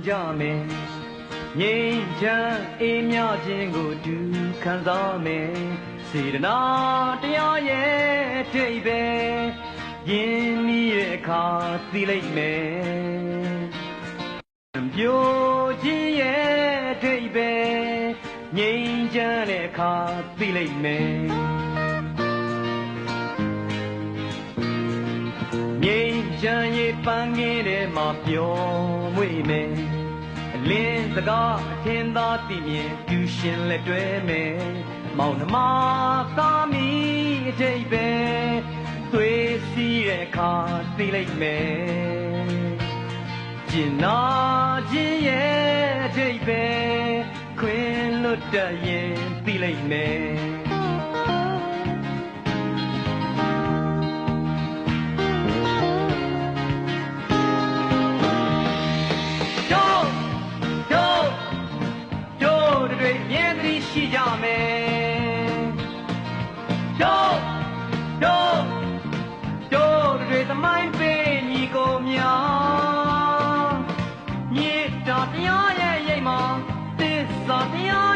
ဆုံးကြမယ်ငြိမ်းချမ်းအေးမြခြင်းကိုတူခံစားမယ်စေတနာတရားရဲ့ထိပ်ပဲယင်းဤရဲ့အခါသိလိုက်မယ်ပြိုခြင်းရဲ့ထိပ်ပဲငြိမ်းချမ်းတဲ့အခါသိလိုက်မယ် ချမ်းရေးပန်းငင်းထဲမှာပျော်မွေ့မယ်အလင်းစကားအထင်သာသိမြင်ကျူရှင်လက်တွဲမယ်မောင်နှမသာမီအထိပ်ပဲသွေးစီးတဲ့အခါသိလိုက်မယ်ကျင်နာခြင်းရဲ့အထိပ်ပဲခွင်လွတ်တတ်ရင်သိလိုက်မယ် ရှိကြမယ်တို့တို့တို့တွေသမိုင်းပေးညီကိုများမြေတော်တရားရဲ့ရိပ်မှာသစ္စာတရား